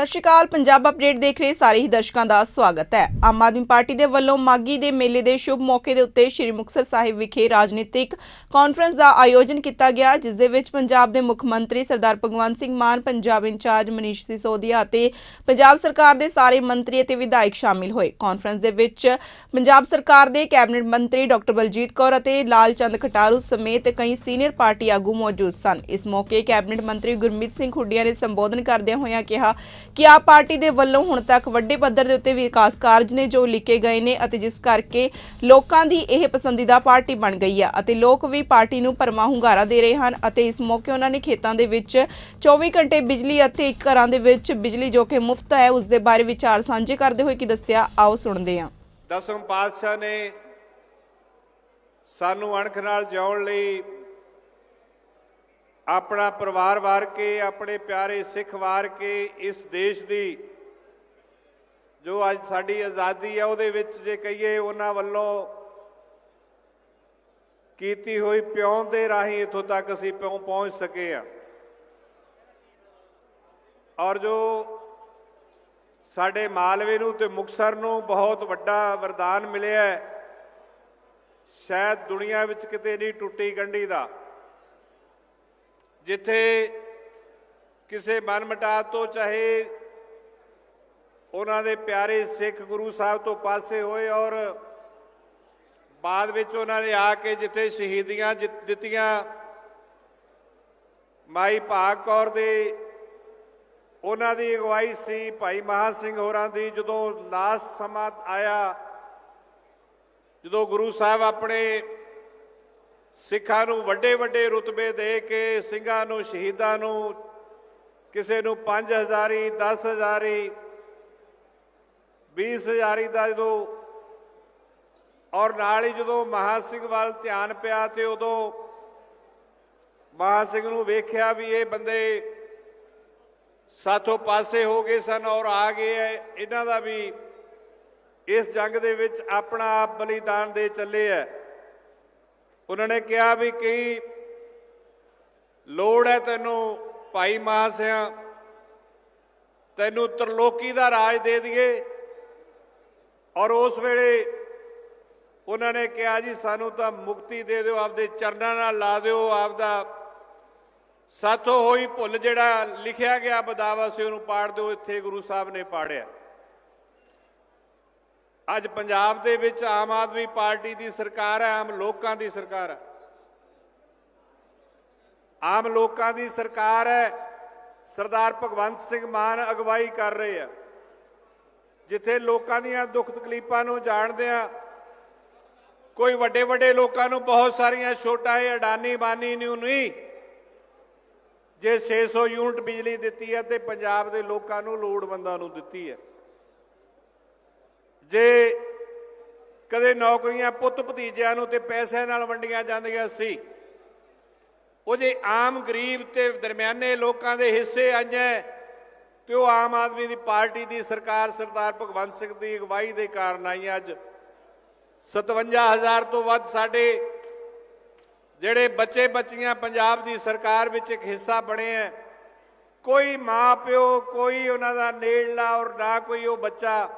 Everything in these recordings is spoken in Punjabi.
ਸਤਿ ਸ਼੍ਰੀ ਅਕਾਲ। ਪੰਜਾਬ ਅਪਡੇਟ ਦੇਖ ਰਹੇ ਸਾਰੇ ਹੀ ਦਰਸ਼ਕਾਂ ਦਾ ਸਵਾਗਤ ਹੈ। ਆਮ ਆਦਮੀ ਪਾਰਟੀ ਦੇ ਵੱਲੋਂ ਮਾਗੀ ਦੇ ਮੇਲੇ ਦੇ ਸ਼ੁਭ ਮੌਕੇ ਦੇ ਉੱਤੇ ਸ੍ਰੀ ਮੁਕਤਸਰ ਸਾਹਿਬ ਵਿਖੇ ਰਾਜਨੀਤਿਕ ਕਾਨਫਰੰਸ ਦਾ ਆਯੋਜਨ ਕੀਤਾ ਗਿਆ, ਜਿਸ ਦੇ ਵਿੱਚ ਪੰਜਾਬ ਦੇ ਮੁੱਖ ਮੰਤਰੀ ਸਰਦਾਰ ਭਗਵੰਤ ਸਿੰਘ ਮਾਨ, ਪੰਜਾਬ ਇੰਚਾਰਜ ਮਨੀਸ਼ ਸਿਸੋਦੀਆ ਅਤੇ ਪੰਜਾਬ ਸਰਕਾਰ ਦੇ ਸਾਰੇ ਮੰਤਰੀ ਅਤੇ ਵਿਧਾਇਕ ਸ਼ਾਮਿਲ ਹੋਏ। ਕਾਨਫਰੰਸ ਦੇ ਵਿੱਚ ਪੰਜਾਬ ਸਰਕਾਰ ਦੇ ਕੈਬਨਿਟ ਮੰਤਰੀ ਡਾਕਟਰ ਬਲਜੀਤ ਕੌਰ ਅਤੇ ਲਾਲ ਚੰਦ ਖਟਾਰੂ ਸਮੇਤ ਕਈ ਸੀਨੀਅਰ ਪਾਰਟੀ ਆਗੂ ਮੌਜੂਦ ਸਨ। ਇਸ ਮੌਕੇ ਕੈਬਨਿਟ ਮੰਤਰੀ ਗੁਰਮੀਤ ਸਿੰਘ ਖੁੱਡੀਆਂ ਨੇ ਸੰਬੋਧਨ ਕਰਦਿਆਂ ਹੋਇਆਂ ਕਿਹਾ ਕਿ ਆਪ ਪਾਰਟੀ ਦੇ ਵੱਲੋਂ ਹੁਣ ਤੱਕ ਵੱਡੇ ਪੱਧਰ ਦੇ ਉੱਤੇ ਵਿਕਾਸ ਕਾਰਜ ਨੇ ਜੋ ਲਿਖੇ ਗਏ ਨੇ ਅਤੇ ਜਿਸ ਕਰਕੇ ਲੋਕਾਂ ਦੀ ਇਹ ਪਸੰਦੀਦਾ ਪਾਰਟੀ ਬਣ ਗਈ ਹੈ ਅਤੇ ਲੋਕ ਵੀ ਪਾਰਟੀ ਨੂੰ ਪਰਮਾ ਹੁੰਗਾਰਾ ਦੇ ਰਹੇ ਹਨ ਅਤੇ ਇਸ ਮੌਕੇ ਉਹਨਾਂ ਨੇ ਖੇਤਾਂ ਦੇ ਵਿੱਚ 24 ਘੰਟੇ ਬਿਜਲੀ ਅਤੇ ਇੱਕ ਘਰਾਂ ਦੇ ਵਿੱਚ ਬਿਜਲੀ ਜੋ ਕਿ ਮੁਫਤ ਹੈ, ਉਸ ਦੇ ਬਾਰੇ ਵਿਚਾਰ ਸਾਂਝੇ ਕਰਦੇ ਹੋਏ ਕੀ ਦੱਸਿਆ, ਆਓ ਸੁਣਦੇ ਹਾਂ। ਦਸਮ ਪਾਤਸ਼ਾਹ ਨੇ ਸਾਨੂੰ ਅਣਖ ਨਾਲ ਜਿਉਣ ਲਈ ਆਪਣਾ ਪਰਿਵਾਰ ਵਾਰ ਕੇ, ਆਪਣੇ ਪਿਆਰੇ ਸਿੱਖ ਵਾਰ ਕੇ ਇਸ ਦੇਸ਼ ਦੀ ਜੋ ਅੱਜ ਸਾਡੀ ਆਜ਼ਾਦੀ ਹੈ ਉਹਦੇ ਵਿੱਚ ਜੇ ਕਹੀਏ ਉਹਨਾਂ ਵੱਲੋਂ ਕੀਤੀ ਹੋਈ ਪਿਉਣ ਦੇ ਰਾਹੀਂ ਇੱਥੋਂ ਤੱਕ ਅਸੀਂ ਪਿਉ ਪਹੁੰਚ ਸਕੇ ਆ। ਔਰ ਜੋ ਸਾਡੇ ਮਾਲਵੇ ਨੂੰ ਤੇ ਮੁਕਸਰ ਨੂੰ ਬਹੁਤ ਵੱਡਾ ਵਰਦਾਨ ਮਿਲਿਆ ਹੈ, ਸ਼ਾਇਦ ਦੁਨੀਆ ਵਿੱਚ ਕਿਤੇ ਨਹੀਂ ਟੁੱਟੀ ਗੰਢੀ ਦਾ। ਜਿੱਥੇ ਕਿਸੇ ਮਨਮਟਾ ਤੋਂ ਚਾਹੇ ਉਹਨਾਂ ਦੇ ਪਿਆਰੇ ਸਿੱਖ ਗੁਰੂ ਸਾਹਿਬ ਤੋਂ ਪਾਸੇ ਹੋਏ ਔਰ ਬਾਅਦ ਵਿੱਚ ਉਹਨਾਂ ਨੇ ਆ ਕੇ ਜਿੱਥੇ ਸ਼ਹੀਦੀਆਂ ਜਿ- ਦਿੱਤੀਆਂ, ਮਾਈ ਭਾਗ ਕੌਰ ਦੇ ਉਹਨਾਂ ਦੀ ਅਗਵਾਈ ਸੀ, ਭਾਈ ਮਹਾ ਸਿੰਘ ਹੋਰਾਂ ਦੀ। ਜਦੋਂ ਲਾਸਟ ਸਮਾਂ ਆਇਆ, ਜਦੋਂ ਗੁਰੂ ਸਾਹਿਬ ਆਪਣੇ ਸਿੱਖਾਂ ਨੂੰ ਵੱਡੇ ਵੱਡੇ ਰੁਤਬੇ ਦੇ ਕੇ ਸਿੰਘਾਂ ਨੂੰ, ਸ਼ਹੀਦਾਂ ਨੂੰ, ਕਿਸੇ ਨੂੰ 5000ੀ 10000ੀ 20000ੀ ਦਾ ਜਦੋਂ ਔਰ ਨਾਲ ਹੀ ਜਦੋਂ ਮਹਾ ਸਿੰਘ ਵੱਲ ਧਿਆਨ ਪਿਆ ਤੇ ਉਦੋਂ ਮਹਾ ਸਿੰਘ ਨੂੰ ਵੇਖਿਆ ਵੀ ਇਹ ਬੰਦੇ ਸਾਥੋਂ ਪਾਸੇ ਹੋ ਗਏ ਸਨ ਔਰ ਆ ਗਏ ਐ, ਇਹਨਾਂ ਦਾ ਵੀ ਇਸ ਜੰਗ ਦੇ ਵਿੱਚ ਆਪਣਾ ਆਪ ਬਲੀਦਾਨ ਦੇ ਚੱਲੇ ਐ। ਉਹਨਾਂ ਨੇ ਕਿਹਾ ਵੀ ਕਈ ਲੋੜ ਹੈ ਤੈਨੂੰ ਭਾਈ ਮਹਾਸਿਆ ਤੈਨੂੰ ਤਰਲੋਕੀ ਦਾ ਰਾਜ ਦੇ ਦਈਏ। ਔਰ ਉਸ ਵੇਲੇ ਉਹਨਾਂ ਨੇ ਕਿਹਾ ਜੀ, ਸਾਨੂੰ ਤਾਂ ਮੁਕਤੀ ਦੇ ਦਿਓ, ਆਪਦੇ ਚਰਨਾਂ ਨਾਲ ਲਾ ਦਿਓ, ਆਪਦਾ ਸਾਥੋਂ ਹੋਈ ਭੁੱਲ ਜਿਹੜਾ ਲਿਖਿਆ ਗਿਆ ਬਦਾਵਾ ਸੀ, ਉਹਨੂੰ ਪਾੜ ਦਿਓ, ਇੱਥੇ ਗੁਰੂ ਸਾਹਿਬ ਨੇ ਪਾੜਿਆ। ਅੱਜ ਪੰਜਾਬ ਦੇ ਵਿੱਚ ਆਮ ਆਦਮੀ ਪਾਰਟੀ ਦੀ ਸਰਕਾਰ ਹੈ, ਆਮ ਲੋਕਾਂ ਦੀ ਸਰਕਾਰ ਹੈ। ਆਮ ਲੋਕਾਂ ਦੀ ਸਰਕਾਰ ਹੈ, ਸਰਦਾਰ ਭਗਵੰਤ ਸਿੰਘ ਮਾਨ ਅਗਵਾਈ ਕਰ ਰਹੇ ਆ ਜਿੱਥੇ ਲੋਕਾਂ ਦੀਆਂ ਦੁੱਖ ਤਕਲੀਫਾਂ ਨੂੰ ਜਾਣਦੇ ਆ ਕੋਈ ਵੱਡੇ ਵੱਡੇ ਲੋਕਾਂ ਨੂੰ ਬਹੁਤ ਸਾਰੀਆਂ ਛੋਟਾ ਇਹ ਅਡਾਨੀ ਬਾਨੀ ਨੂੰ ਨਹੀਂ, ਜੇ 600 ਯੂਨਿਟ ਬਿਜਲੀ ਦਿੱਤੀ ਹੈ ਤੇ ਪੰਜਾਬ ਦੇ ਲੋਕਾਂ ਨੂੰ ਲੋੜਵੰਦਾਂ ਨੂੰ ਦਿੱਤੀ ਹੈ। ਜੇ ਕਦੇ ਨੌਕਰੀਆਂ ਪੁੱਤ ਭਤੀਜਿਆਂ ਨੂੰ ਤੇ ਪੈਸੇ ਨਾਲ ਵੰਡੀਆਂ ਜਾਂਦੀਆਂ ਸੀ, ਉਹ ਜੇ ਆਮ ਗਰੀਬ ਤੇ ਦਰਮਿਆਨੇ ਲੋਕਾਂ ਦੇ ਹਿੱਸੇ ਆਈਆਂ, ਤੇ ਉਹ ਆਮ ਆਦਮੀ ਦੀ ਪਾਰਟੀ ਦੀ ਸਰਕਾਰ ਸਰਦਾਰ ਭਗਵੰਤ ਸਿੰਘ ਦੀ ਅਗਵਾਈ ਦੇ ਕਾਰਨ ਆਈਆਂ ਅੱਜ। 57000 ਤੋਂ ਵੱਧ ਸਾਡੇ ਜਿਹੜੇ ਬੱਚੇ ਬੱਚੀਆਂ ਪੰਜਾਬ ਦੀ ਸਰਕਾਰ ਵਿੱਚ ਇੱਕ ਹਿੱਸਾ ਬਣੇ ਐ ਕੋਈ ਮਾਂ ਪਿਓ, ਕੋਈ ਉਹਨਾਂ ਦਾ ਨੇੜਲਾ ਔਰ ਨਾ ਕੋਈ ਉਹ ਬੱਚਾ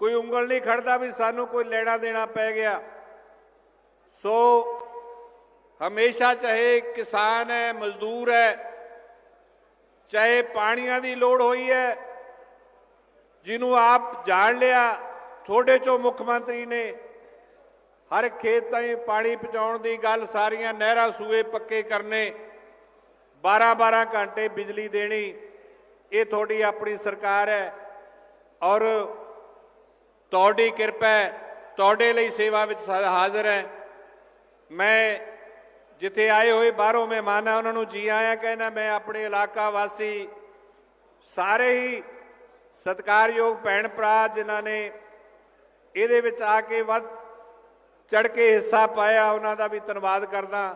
ਕੋਈ ਉਂਗਲ ਨਹੀਂ ਖੜਦਾ ਵੀ ਸਾਨੂੰ ਕੋਈ ਲੈਣਾ ਦੇਣਾ ਪੈ ਗਿਆ। ਸੋ ਹਮੇਸ਼ਾ ਚਾਹੇ ਕਿਸਾਨ ਹੈ, ਮਜ਼ਦੂਰ ਹੈ, ਚਾਹੇ ਪਾਣੀਆਂ ਦੀ ਲੋੜ ਹੋਈ ਹੈ, ਜਿਹਨੂੰ ਆਪ ਜਾਣ ਲਿਆ, ਤੁਹਾਡੇ ਚੋਂ ਮੁੱਖ ਮੰਤਰੀ ਨੇ, ਹਰ ਖੇਤ ਤਾਈਂ ਪਾਣੀ ਪਹੁੰਚਾਉਣ ਦੀ ਗੱਲ ਸਾਰੀਆਂ ਨਹਿਰਾਂ ਸੂਏ ਪੱਕੇ ਕਰਨੇ 12-12 ਘੰਟੇ ਬਿਜਲੀ ਦੇਣੀ, ਇਹ ਤੁਹਾਡੀ ਆਪਣੀ ਸਰਕਾਰ ਹੈ ਔਰ ਤੁਹਾਡੀ ਕਿਰਪਾ ਹੈ, ਤੁਹਾਡੇ ਲਈ ਸੇਵਾ ਵਿੱਚ ਸਦਾ ਹਾਜ਼ਰ ਹੈ। ਮੈਂ ਜਿੱਥੇ ਆਏ ਹੋਏ ਬਾਹਰੋਂ ਮਹਿਮਾਨ ਆ, ਉਹਨਾਂ ਨੂੰ ਜੀ ਆਇਆ ਕਹਿਣਾ, ਮੈਂ ਆਪਣੇ ਇਲਾਕਾ ਵਾਸੀ ਸਾਰੇ ਹੀ ਸਤਿਕਾਰਯੋਗ ਭੈਣ ਭਰਾ ਜਿਨ੍ਹਾਂ ਨੇ ਇਹਦੇ ਵਿੱਚ ਆ ਕੇ ਵੱਧ ਚੜ ਕੇ ਹਿੱਸਾ ਪਾਇਆ, ਉਹਨਾਂ ਦਾ ਵੀ ਧੰਨਵਾਦ ਕਰਦਾ।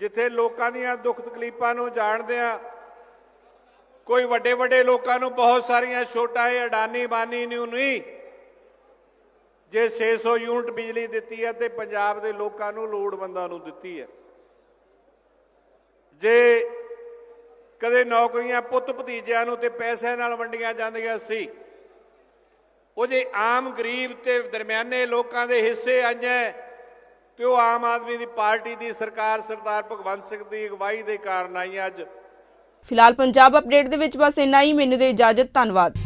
ਜਿੱਥੇ ਲੋਕਾਂ ਦੀਆਂ ਦੁੱਖ ਤਕਲੀਫਾਂ ਨੂੰ ਜਾਣਦੇ ਆ, ਕੋਈ ਵੱਡੇ ਵੱਡੇ ਲੋਕਾਂ ਨੂੰ ਬਹੁਤ ਸਾਰੀਆਂ ਛੋਟਾ ਇਹ ਅਡਾਨੀ ਬਾਨੀ ਨੂੰ ਨਹੀਂ ਜੇ 600 ਯੂਨਿਟ ਬਿਜਲੀ ਦਿੱਤੀ ਹੈ ਤੇ ਪੰਜਾਬ ਦੇ ਲੋਕਾਂ ਨੂੰ ਲੋੜਵੰਦਾਂ ਨੂੰ ਦਿੱਤੀ ਹੈ। ਜੇ ਕਦੇ ਨੌਕਰੀਆਂ ਪੁੱਤ ਭਤੀਜਿਆਂ ਨੂੰ ਤੇ ਪੈਸਿਆਂ ਨਾਲ ਵੰਡੀਆਂ ਜਾਂਦੀਆਂ ਸੀ, ਉਹ ਜੇ ਆਮ ਗਰੀਬ ਤੇ ਦਰਮਿਆਨੇ ਲੋਕਾਂ ਦੇ ਹਿੱਸੇ ਆਈਆਂ, ਤੇ ਉਹ ਆਮ ਆਦਮੀ ਦੀ ਪਾਰਟੀ ਦੀ ਸਰਕਾਰ ਸਰਦਾਰ ਭਗਵੰਤ ਸਿੰਘ ਦੀ ਅਗਵਾਈ ਦੇ ਕਾਰਨ ਆਈਆਂ ਅੱਜ। ਫਿਲਹਾਲ ਪੰਜਾਬ ਅਪਡੇਟ ਦੇ ਵਿੱਚ ਬਸ ਇੰਨਾ ਹੀ। ਮੈਨੂੰ ਦੇ ਇਜਾਜ਼ਤ, ਧੰਨਵਾਦ।